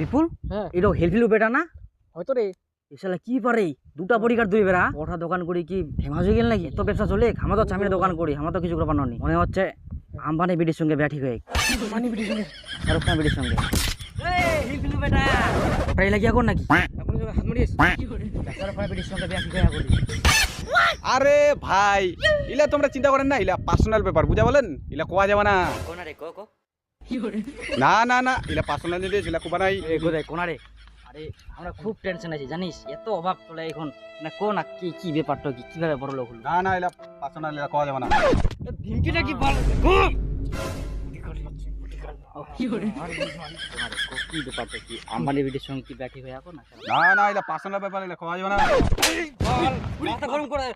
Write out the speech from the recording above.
বিপুল? হ্যাঁ। এটা হেলফিলু বেটা না? হয়তো রে। এসালা কি পারে? দুটা পরীক্ষার দুই বেড়া। ওটা দোকান করি কি ফেমাস হয়ে গেল নাকি? তো ব্যবসা চলে আমার তো চামির দোকান করি আমার তো কিছু করবার নেই মনে হচ্ছে আম্বানি বিডির সঙ্গে ব্যাটি হয়ে মানি বিটি সঙ্গে। শাহরুখ খান বিডির সঙ্গে। হেলফিলু বেটা প্রায় লাগিয়া কর নাকি? এখন হাত মারিস শাহরুখ খান বিডির সঙ্গে ব্যাটি হয়ে করি আরে ভাই ইলা তোমরা চিন্তা করেন না ইলা পার্সোনাল ব্যাপার বুঝা বলেন? ইলা কোয়া যাবে না? কোনা রে কো কো। না না না ইলা পার্সোনাল জিনিস ইলা কোবা নাই। এ গোদাই কোনা রে আরে আমরা খুব টেনশন আছি জানিস? এত অভাব চলে এখন। না কো না কি কি ব্যাপারটা কি কীভাবে বড় লোক হলো? না না ইলা পার্সোনাল ইলা কোয়া যাবে না। ধিমকিটা কি বল? হয়ে না? না না ইলা পার্সোনাল ব্যাপার ইলা কোয়া যাবে না। মাথা গরম করে